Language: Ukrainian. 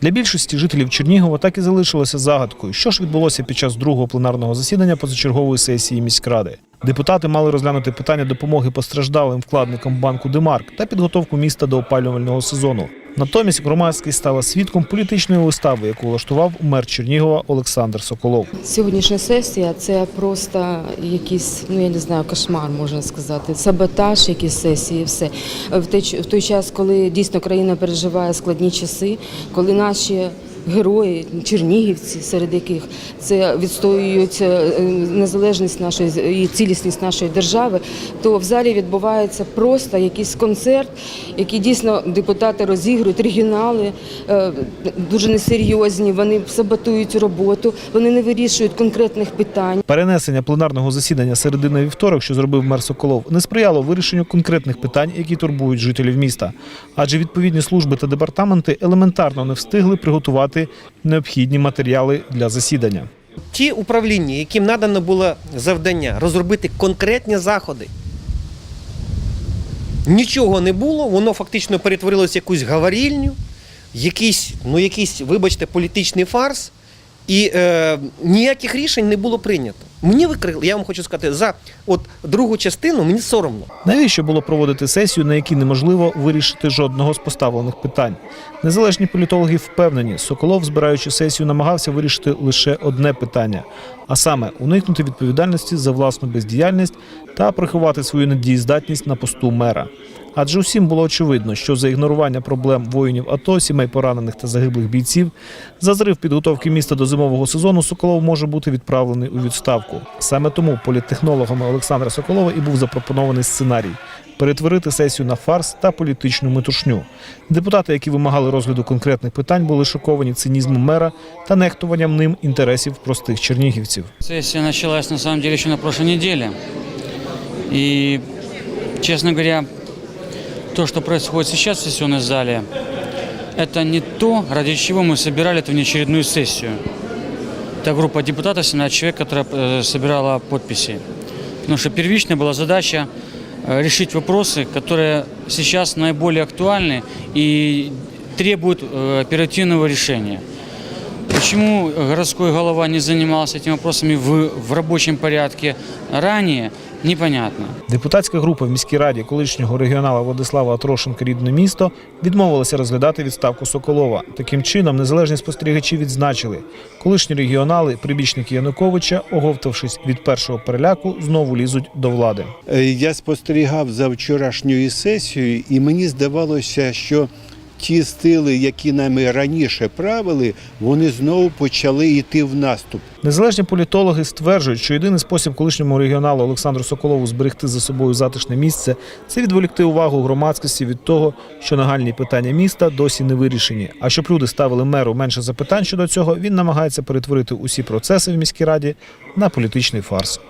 Для більшості жителів Чернігова так і залишилося загадкою, що ж відбулося під час другого пленарного засідання позачергової сесії міськради. Депутати мали розглянути питання допомоги постраждалим вкладникам банку Демарк та підготовку міста до опалювального сезону. Натомість громадськість стала свідком політичної вистави, яку влаштував мер Чернігова Олександр Соколов. Сьогоднішня сесія це просто якийсь, ну я не знаю, кошмар можна сказати. Саботаж, якісь сесії, все в той час, коли дійсно країна переживає складні часи, коли наші герої, чернігівці, серед яких це відстоюють е, незалежність нашої і цілісність нашої держави, то в залі відбувається просто якийсь концерт, який дійсно депутати розігрують, регіонали е, дуже несерйозні, вони саботують роботу, вони не вирішують конкретних питань. Перенесення пленарного засідання середи на вівторок, що зробив мер Соколов, не сприяло вирішенню конкретних питань, які турбують жителів міста. Адже відповідні служби та департаменти елементарно не встигли приготувати необхідні матеріали для засідання. Ті управління, яким надано було завдання розробити конкретні заходи. Нічого не було, воно фактично перетворилося в якусь гаварільню, якийсь, ну якийсь, вибачте, політичний фарс, і е, ніяких рішень не було прийнято. Мені викрили, я вам хочу сказати, за от другу частину мені соромно. Навіщо було проводити сесію, на якій неможливо вирішити жодного з поставлених питань? Незалежні політологи впевнені, Соколов, збираючи сесію, намагався вирішити лише одне питання, а саме уникнути відповідальності за власну бездіяльність та приховати свою недієздатність на посту мера. Адже усім було очевидно, що за ігнорування проблем воїнів АТО, сімей поранених та загиблих бійців, за зрив підготовки міста до зимового сезону Соколов може бути відправлений у відставку Саме тому політтехнологами Олександра Соколова і був запропонований сценарій перетворити сесію на фарс та політичну метушню. Депутати, які вимагали розгляду конкретних питань, були шоковані цинізмом мера та нехтуванням ним інтересів простих чернігівців. Сессия началась на самом деле еще на прошлой неделе. И, честно говоря, то, что происходит сейчас в сессионной зале, это не то, ради чего мы собирали эту внеочередную сессию. Это группа депутатов, 17 человек, которая э, собирала подписи. Потому что первичная была задача э, решить вопросы, которые сейчас наиболее актуальны и требуют э, оперативного решения. Почему городской голова не занимался этими вопросами в, в рабочем порядке ранее, непонятно. Депутатська група в міській раді колишнього регіонала Владислава Атрошенка рідне місто відмовилася розглядати відставку Соколова. Таким чином, незалежні спостерігачі відзначили, колишні регіонали, прибічники Януковича, оговтавшись від першого переляку, знову лізуть до влади. Е, Я спостерігав за вчорашньою сесією, і мені здавалося, що ті стили, які нами раніше правили, вони знову почали йти в наступ. Незалежні політологи стверджують, що єдиний спосіб колишньому регіоналу Олександру Соколову зберегти за собою затишне місце це відволікти увагу громадськості від того, що нагальні питання міста досі не вирішені. А щоб люди ставили меру менше запитань щодо цього, він намагається перетворити усі процеси в міській раді на політичний фарс.